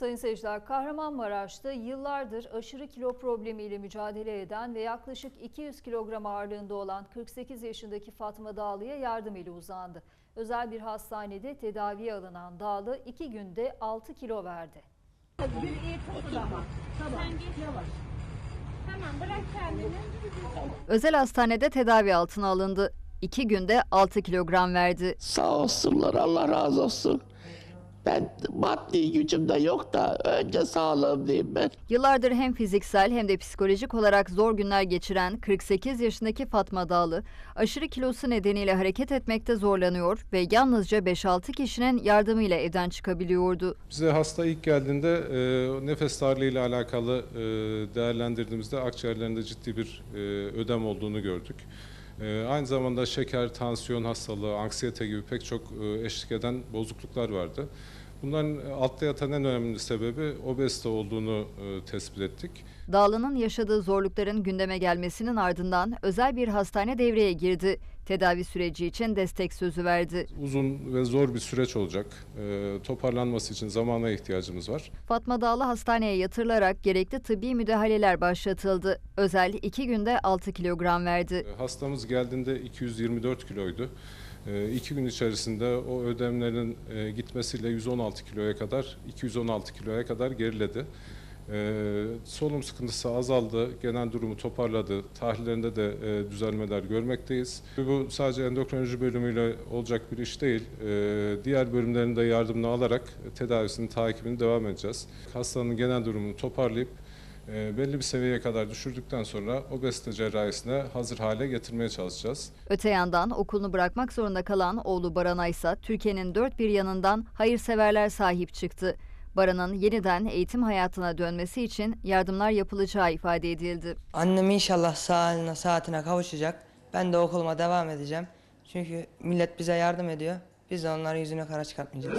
Sayın seyirciler, Kahramanmaraş'ta yıllardır aşırı kilo problemiyle mücadele eden ve yaklaşık 200 kilogram ağırlığında olan 48 yaşındaki Fatma Dağlı'ya yardım eli uzandı. Özel bir hastanede tedaviye alınan Dağlı iki günde 6 kilo verdi. Ama. Tamam. Yavaş. Tamam bırak kendini. Özel hastanede tedavi altına alındı. İki günde 6 kilogram verdi. Sağ olsunlar Allah razı olsun. Ben maddi gücüm de yok da önce sağlığım diyeyim ben. Yıllardır hem fiziksel hem de psikolojik olarak zor günler geçiren 48 yaşındaki Fatma Dağlı, aşırı kilosu nedeniyle hareket etmekte zorlanıyor ve yalnızca 5-6 kişinin yardımıyla evden çıkabiliyordu. Bize hasta ilk geldiğinde e, nefes darlığıyla alakalı e, değerlendirdiğimizde akciğerlerinde ciddi bir e, ödem olduğunu gördük. E, aynı zamanda şeker, tansiyon hastalığı, anksiyete gibi pek çok e, eşlik eden bozukluklar vardı. Bunların altta yatan en önemli sebebi obezite olduğunu e, tespit ettik. Dağlı'nın yaşadığı zorlukların gündeme gelmesinin ardından özel bir hastane devreye girdi. Tedavi süreci için destek sözü verdi. Uzun ve zor bir süreç olacak. E, toparlanması için zamana ihtiyacımız var. Fatma Dağlı hastaneye yatırılarak gerekli tıbbi müdahaleler başlatıldı. Özel iki günde 6 kilogram verdi. E, Hastamız geldiğinde 224 kiloydu. E, iki gün içerisinde o ödemlerin e, gitmesiyle 116 kiloya kadar, 216 kiloya kadar geriledi. E, solunum sıkıntısı azaldı, genel durumu toparladı, tahlillerinde de e, düzelmeler görmekteyiz. Bu sadece endokrinoloji bölümüyle olacak bir iş değil. E, diğer bölümlerin de yardımını alarak tedavisini, takibini devam edeceğiz. Hastanın genel durumunu toparlayıp belli bir seviyeye kadar düşürdükten sonra obezite cerrahisine hazır hale getirmeye çalışacağız. Öte yandan okulunu bırakmak zorunda kalan oğlu Baran'a ise Türkiye'nin dört bir yanından hayırseverler sahip çıktı. Baran'ın yeniden eğitim hayatına dönmesi için yardımlar yapılacağı ifade edildi. Annem inşallah sağlığına saatine kavuşacak. Ben de okuluma devam edeceğim. Çünkü millet bize yardım ediyor. Biz de onların yüzünü kara çıkartmayacağız.